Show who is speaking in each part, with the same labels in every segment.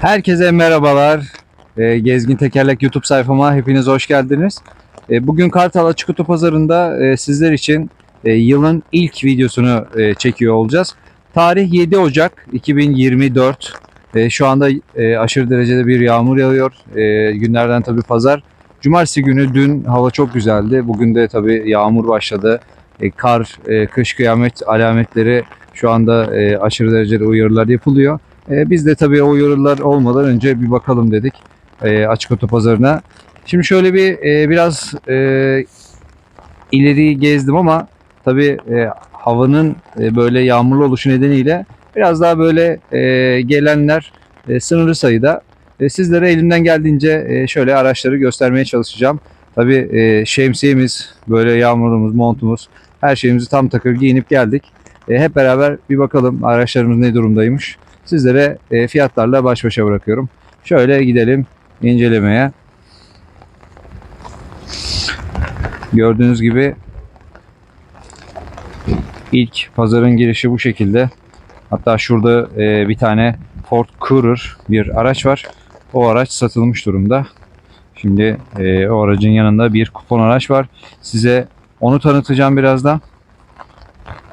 Speaker 1: Herkese merhabalar. Ee, Gezgin Tekerlek YouTube sayfama hepiniz hoş geldiniz. Ee, Bugün Kartal Açık Pazarı'nda e, sizler için e, yılın ilk videosunu e, çekiyor olacağız. Tarih 7 Ocak 2024. E, Şu anda aşırı derecede bir yağmur yağıyor. Günlerden tabii pazar. Cumartesi günü dün hava çok güzeldi. Bugün de tabii yağmur başladı. Kar, e, kış kıyamet alametleri şu anda aşırı derecede uyarılar yapılıyor. E, biz de tabii o yorullar olmadan önce bir bakalım dedik e, açık otopazarına. Şimdi şöyle bir e, biraz ileriyi gezdim ama tabii havanın böyle yağmurlu oluşu nedeniyle biraz daha böyle gelenler sınırlı sayıda. Sizlere elimden geldiğince şöyle araçları göstermeye çalışacağım. Tabii şemsiyemiz, böyle yağmurumuz, montumuz, her şeyimizi tam takır giyinip geldik. Hep beraber bir bakalım araçlarımız ne durumdaymış sizlere e, fiyatlarla baş başa bırakıyorum. Şöyle gidelim incelemeye. Gördüğünüz gibi ilk pazarın girişi bu şekilde. Hatta şurada e, bir tane Ford Courier bir araç var. O araç satılmış durumda. Şimdi e, o aracın yanında bir kupon araç var. Size onu tanıtacağım birazdan.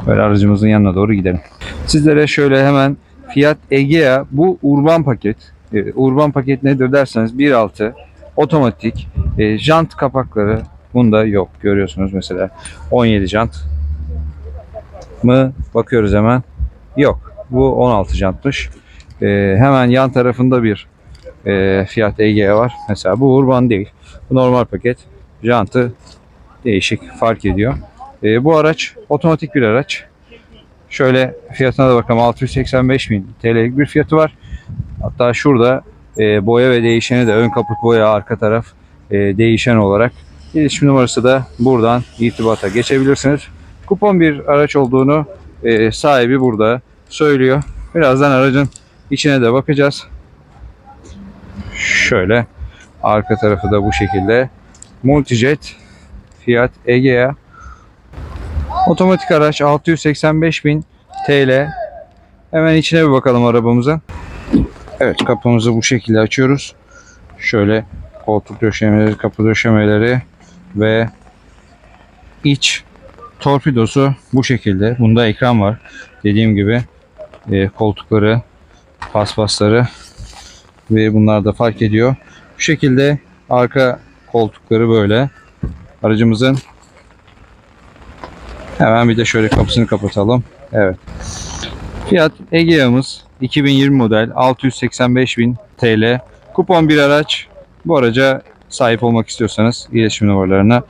Speaker 1: Böyle aracımızın yanına doğru gidelim. Sizlere şöyle hemen Fiat Egea bu urban paket. E, urban paket nedir derseniz 1.6 otomatik e, jant kapakları bunda yok. Görüyorsunuz mesela 17 jant mı? Bakıyoruz hemen. Yok. Bu 16 jantmış. E, hemen yan tarafında bir e, Fiat Egea var. Mesela bu urban değil. Bu normal paket. Jantı değişik fark ediyor. E, bu araç otomatik bir araç Şöyle fiyatına da bakalım 685 bin TL'lik bir fiyatı var. Hatta şurada e, boya ve değişeni de ön kaput boya arka taraf e, değişen olarak iletişim numarası da buradan irtibata geçebilirsiniz. Kupon bir araç olduğunu e, sahibi burada söylüyor. Birazdan aracın içine de bakacağız. Şöyle arka tarafı da bu şekilde. Multijet Fiat Egea Otomatik araç 685 bin TL. Hemen içine bir bakalım arabamıza. Evet kapımızı bu şekilde açıyoruz. Şöyle koltuk döşemeleri, kapı döşemeleri ve iç torpidosu bu şekilde. Bunda ekran var. Dediğim gibi e, koltukları, paspasları ve bunlar da fark ediyor. Bu şekilde arka koltukları böyle. Aracımızın Hemen bir de şöyle kapısını kapatalım. Evet. Fiyat Egea'mız 2020 model 685.000 TL. Kupon bir araç. Bu araca sahip olmak istiyorsanız iletişim numaralarına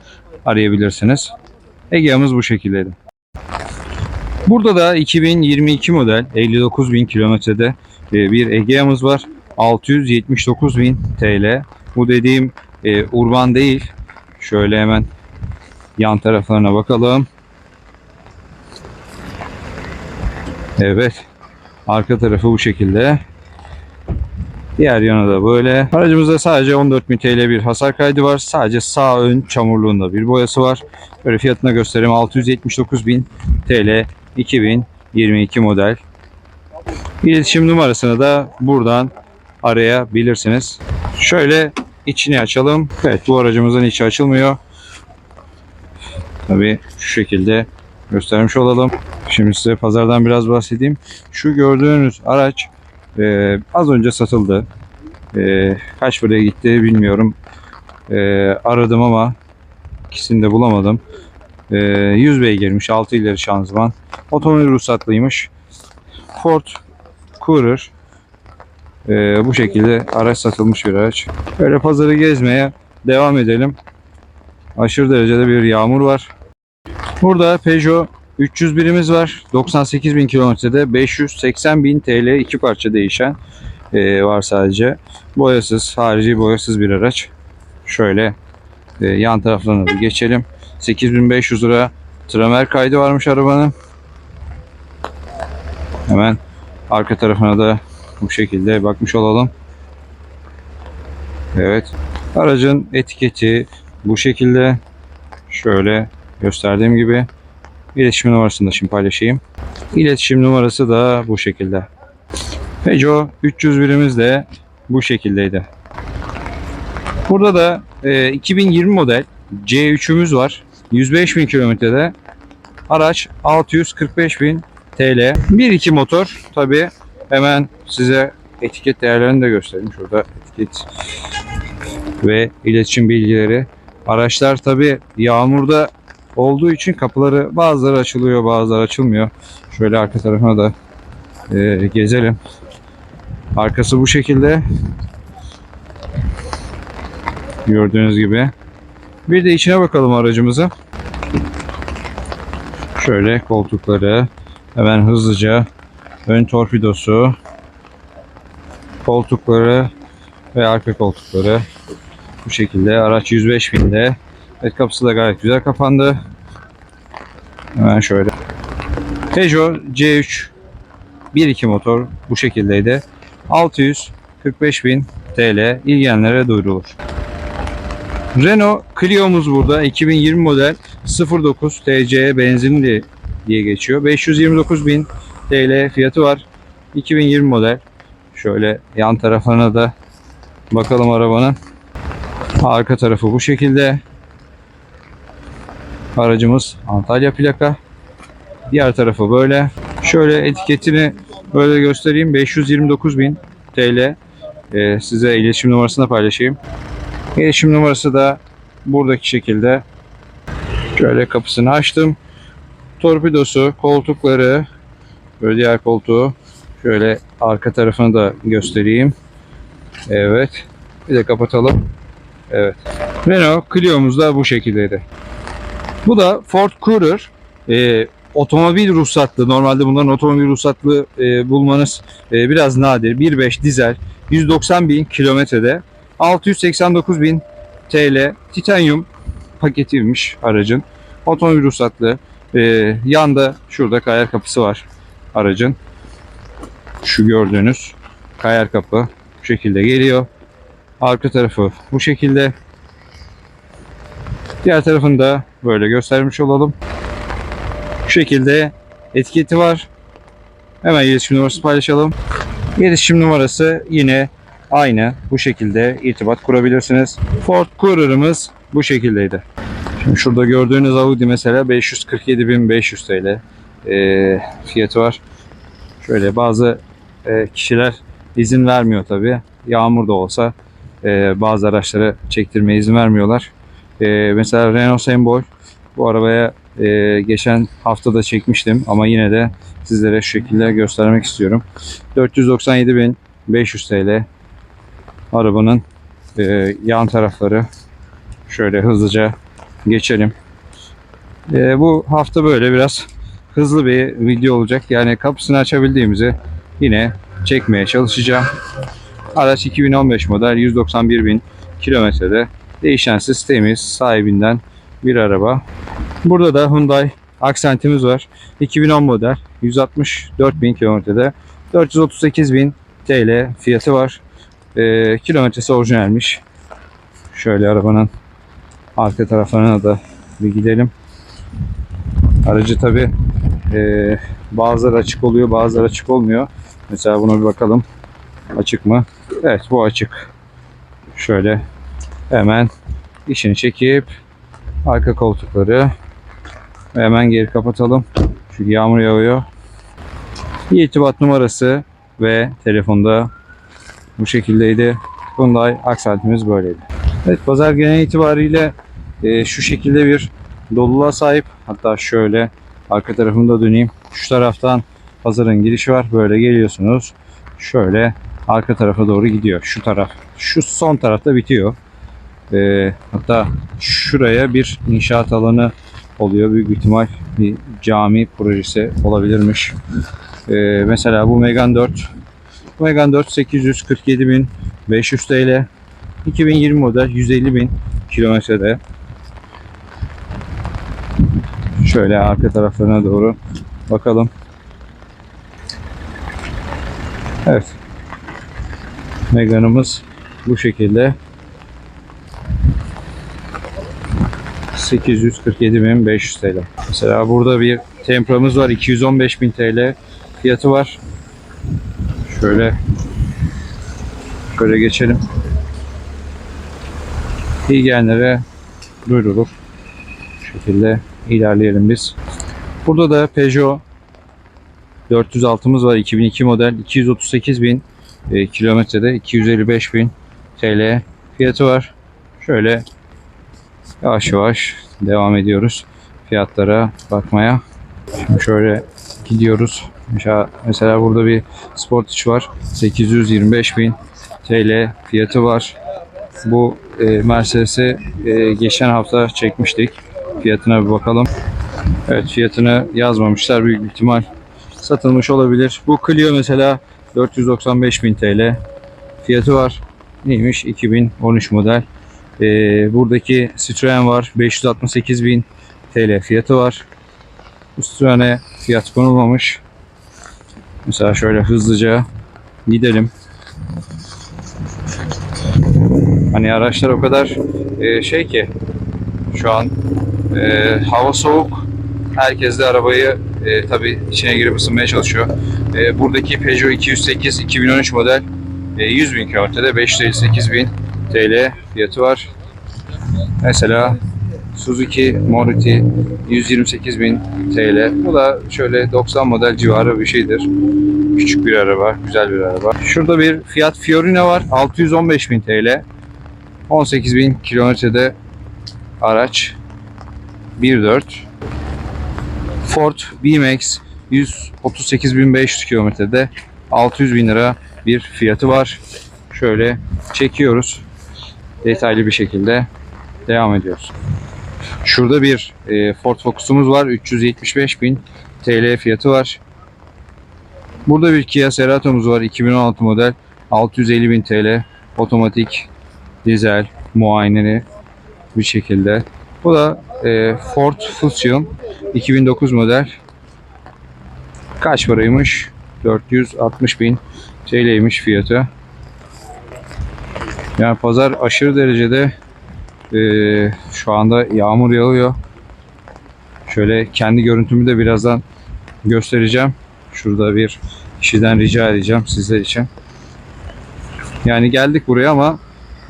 Speaker 1: arayabilirsiniz. Egea'mız bu şekildeydi. Burada da 2022 model 59.000 kilometrede e, bir Egea'mız var. 679.000 TL. Bu dediğim e, urban değil. Şöyle hemen yan taraflarına bakalım. Evet. Arka tarafı bu şekilde. Diğer yana da böyle. Aracımızda sadece 14.000 TL bir hasar kaydı var. Sadece sağ ön çamurluğunda bir boyası var. Böyle fiyatına göstereyim. 679.000 TL 2022 model. İletişim numarasını da buradan arayabilirsiniz. Şöyle içini açalım. Evet bu aracımızın içi açılmıyor. Tabii şu şekilde göstermiş olalım. Şimdi size pazardan biraz bahsedeyim. Şu gördüğünüz araç e, az önce satıldı. E, kaç paraya gitti bilmiyorum. E, aradım ama ikisini de bulamadım. E, 100 beygirmiş 6 ileri şanzıman. Otomobil ruhsatlıymış. Ford Courier e, bu şekilde araç satılmış bir araç. Böyle pazarı gezmeye devam edelim. Aşırı derecede bir yağmur var. Burada Peugeot 301'imiz var. 98 bin kilometrede 580 bin TL iki parça değişen e, var sadece. Boyasız, harici boyasız bir araç. Şöyle e, yan taraflarına bir geçelim. 8500 lira tramer kaydı varmış arabanın. Hemen arka tarafına da bu şekilde bakmış olalım. Evet. Aracın etiketi bu şekilde. Şöyle gösterdiğim gibi. İletişim numarasını da şimdi paylaşayım. İletişim numarası da bu şekilde. Peugeot 301'imiz de bu şekildeydi. Burada da e, 2020 model C3'ümüz var. 105 bin kilometrede. Araç 645 bin TL. 1-2 motor tabi hemen size etiket değerlerini de göstereyim. Şurada etiket ve iletişim bilgileri. Araçlar tabi yağmurda olduğu için kapıları bazıları açılıyor bazıları açılmıyor. Şöyle arka tarafına da e, gezelim. Arkası bu şekilde. Gördüğünüz gibi. Bir de içine bakalım aracımıza. Şöyle koltukları hemen hızlıca ön torpidosu koltukları ve arka koltukları bu şekilde araç 105 binde evet kapısı da gayet güzel kapandı hemen şöyle Peugeot C3 1.2 motor bu şekildeydi 645.000 TL ilgilenenlere duyurulur Renault Clio'muz burada 2020 model 09 TC benzinli diye geçiyor. 529.000 TL fiyatı var. 2020 model. Şöyle yan tarafına da bakalım arabanın. Arka tarafı bu şekilde. Aracımız Antalya plaka. Diğer tarafı böyle. Şöyle etiketini böyle göstereyim. 529.000 TL. Ee, size iletişim numarasını paylaşayım. İletişim numarası da buradaki şekilde. Şöyle kapısını açtım. Torpidosu, koltukları, böyle diğer koltuğu. Şöyle arka tarafını da göstereyim. Evet. Bir de kapatalım. Evet. Renault Clio'muz da bu şekildeydi. Bu da Ford Courier. Ee, otomobil ruhsatlı. Normalde bunların otomobil ruhsatlı e, bulmanız e, biraz nadir. 1.5 dizel. 190 bin kilometrede. 689 bin TL titanyum paketiymiş aracın. Otomobil ruhsatlı. Ee, yanda şurada kayar kapısı var aracın. Şu gördüğünüz kayar kapı bu şekilde geliyor. Arka tarafı bu şekilde. Diğer tarafını da böyle göstermiş olalım. Bu şekilde etiketi var. Hemen iletişim numarası paylaşalım. İletişim numarası yine aynı bu şekilde irtibat kurabilirsiniz. Ford Courier'ımız bu şekildeydi. Şimdi şurada gördüğünüz Audi mesela 547.500 TL e, fiyatı var. Şöyle bazı e, kişiler izin vermiyor tabi. Yağmur da olsa e, bazı araçları çektirmeye izin vermiyorlar. E, mesela Renault Sembol bu arabaya e, geçen hafta da çekmiştim ama yine de sizlere şu şekilde göstermek istiyorum. 497.500 TL arabanın e, yan tarafları şöyle hızlıca geçelim. E, bu hafta böyle biraz hızlı bir video olacak. Yani kapısını açabildiğimizi yine çekmeye çalışacağım. Araç 2015 model 191 bin kilometrede değişensiz temiz sahibinden bir araba. Burada da Hyundai Accent'imiz var. 2010 model 164 bin kilometrede 438 bin TL fiyatı var. E, kilometresi orijinalmiş. Şöyle arabanın arka taraflarına da bir gidelim. Aracı tabi e, bazıları açık oluyor bazıları açık olmuyor. Mesela buna bir bakalım. Açık mı? Evet bu açık. Şöyle hemen işini çekip arka koltukları hemen geri kapatalım. Çünkü yağmur yağıyor. İrtibat numarası ve telefonda bu şekildeydi. Hyundai Accent'imiz böyleydi. Evet pazar genel itibariyle e, şu şekilde bir doluluğa sahip. Hatta şöyle arka tarafımda döneyim. Şu taraftan pazarın girişi var. Böyle geliyorsunuz. Şöyle arka tarafa doğru gidiyor. Şu taraf. Şu son tarafta bitiyor. E, hatta şuraya bir inşaat alanı oluyor. Büyük ihtimal bir cami projesi olabilirmiş. E, mesela bu Megane 4 bu Megane 4 847.500 TL 2020 model 150.000 kilometrede şöyle arka taraflarına doğru bakalım. Evet. Megane'ımız bu şekilde 847.500 TL. Mesela burada bir Tempra'mız var. 215.000 TL fiyatı var. Şöyle Şöyle geçelim. İlgilenenlere duyurulur. Bu şekilde ilerleyelim biz. Burada da Peugeot 406'mız var. 2002 model. 238 bin e, kilometrede 255 bin TL fiyatı var. Şöyle yavaş yavaş devam ediyoruz fiyatlara bakmaya. Şimdi şöyle gidiyoruz. Mesela, burada bir Sportage var. 825 bin TL fiyatı var. Bu e, Mercedes'i e, geçen hafta çekmiştik. Fiyatına bir bakalım. Evet fiyatını yazmamışlar büyük ihtimal. Satılmış olabilir. Bu Clio mesela 495 bin TL fiyatı var. Neymiş? 2013 model. E, buradaki Citroen var. 568 bin TL fiyatı var. Citroen'e fiyat konulmamış. Mesela şöyle hızlıca gidelim. Hani araçlar o kadar e, şey ki şu an e, hava soğuk. Herkes de arabayı e, tabi içine girip ısınmaya çalışıyor. E, buradaki Peugeot 208 2013 model e, 100 bin kilometrede 558 bin TL fiyatı var. Mesela Suzuki Maruti 128 bin TL. Bu da şöyle 90 model civarı bir şeydir. Küçük bir araba, güzel bir araba. Şurada bir Fiat Fiorino var. 615 bin TL. 18 bin kilometrede araç. 1.4. Ford B-Max 138.500 kilometrede 600 bin lira bir fiyatı var. Şöyle çekiyoruz. Detaylı bir şekilde devam ediyoruz. Şurada bir e, Ford Focus'umuz var. 375 bin TL fiyatı var. Burada bir Kia Cerato'muz var. 2016 model. 650 bin TL. Otomatik, dizel, muayeneli bir şekilde. Bu da e, Ford Fusion 2009 model. Kaç paraymış? 460 bin TL'ymiş fiyatı. Yani pazar aşırı derecede e, şu anda yağmur yağıyor. Şöyle kendi görüntümü de birazdan göstereceğim. Şurada bir kişiden rica edeceğim sizler için. Yani geldik buraya ama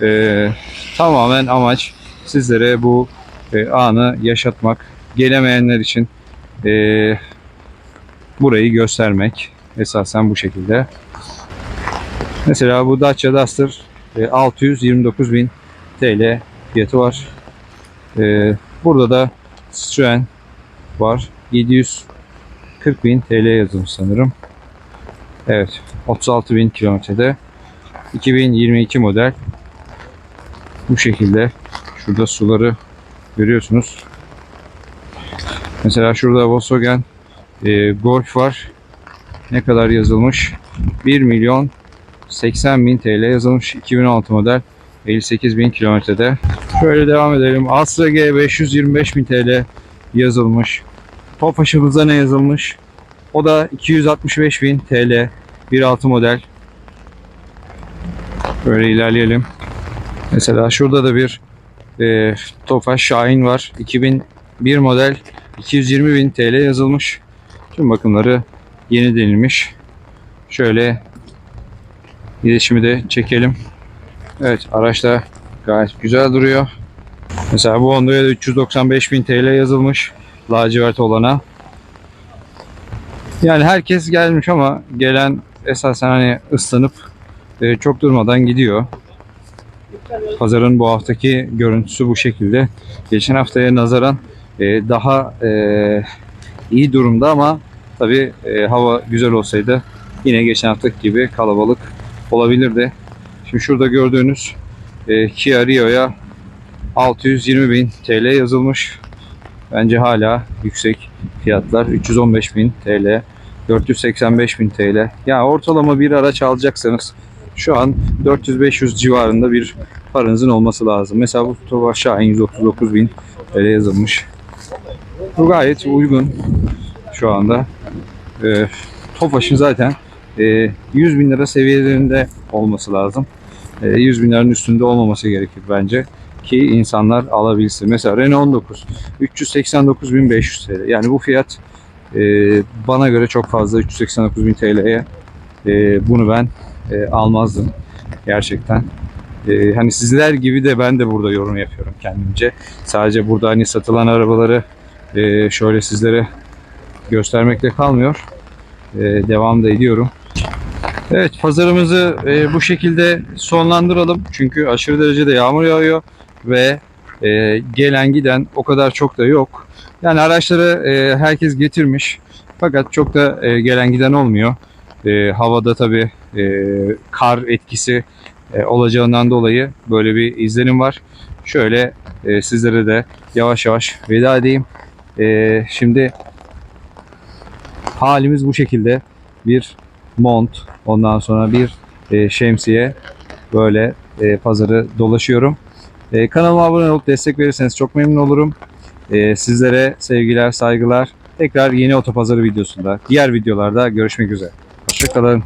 Speaker 1: e, tamamen amaç sizlere bu e, anı yaşatmak. Gelemeyenler için e, burayı göstermek. Esasen bu şekilde. Mesela bu Dacia Duster 629 bin TL fiyatı var. E, burada da Citroen var. 740 bin TL yazılmış sanırım. Evet. 36 bin kilometrede. 2022 model. Bu şekilde. Şurada suları görüyorsunuz. Mesela şurada Volkswagen e, Golf var. Ne kadar yazılmış? 1 milyon 80 bin TL yazılmış. 2016 model. 58 bin kilometrede. Şöyle devam edelim. Astra G 525 bin TL yazılmış. Tofaş'ımızda ne yazılmış? O da 265 bin TL. 1.6 model. Böyle ilerleyelim. Mesela şurada da bir e, Tofaş Şahin var. 2001 model 220 bin TL yazılmış. Tüm bakımları yeni denilmiş. Şöyle iletişimi de çekelim. Evet araç da gayet güzel duruyor. Mesela bu Honda'ya da 395 bin TL yazılmış. Lacivert olana. Yani herkes gelmiş ama gelen esasen hani ıslanıp e, çok durmadan gidiyor. Pazarın bu haftaki görüntüsü bu şekilde. Geçen haftaya nazaran e, daha e, iyi durumda ama tabi hava güzel olsaydı yine geçen haftaki gibi kalabalık olabilirdi. Şimdi şurada gördüğünüz e, Kia Rio'ya 620 bin TL yazılmış. Bence hala yüksek fiyatlar. 315 bin TL, 485 bin TL. Ya ortalama bir araç alacaksanız şu an 400-500 civarında bir paranızın olması lazım. Mesela bu Tofaş Şahin 139 bin TL yazılmış. Bu gayet uygun şu anda. E, Tofaş'ın zaten 100 bin lira seviyelerinde olması lazım. E, 100 bin liranın üstünde olmaması gerekir bence ki insanlar alabilsin. Mesela Renault 19 389.500 TL. Yani bu fiyat e, bana göre çok fazla 389.000 TL'ye e, bunu ben e, almazdım. Gerçekten. Ee, hani sizler gibi de ben de burada yorum yapıyorum kendimce. Sadece burada hani satılan arabaları şöyle sizlere göstermekle kalmıyor. E, devam da ediyorum. Evet pazarımızı e, bu şekilde sonlandıralım. Çünkü aşırı derecede yağmur yağıyor ve e, gelen giden o kadar çok da yok. Yani araçları e, herkes getirmiş. Fakat çok da e, gelen giden olmuyor. E, havada tabi kar etkisi e, olacağından dolayı böyle bir izlenim var. Şöyle e, sizlere de yavaş yavaş veda edeyim. E, şimdi halimiz bu şekilde. Bir mont, ondan sonra bir e, şemsiye böyle e, pazarı dolaşıyorum. E, kanalıma abone olup destek verirseniz çok memnun olurum. E, sizlere sevgiler, saygılar. Tekrar yeni otopazarı videosunda, diğer videolarda görüşmek üzere. Hoşçakalın.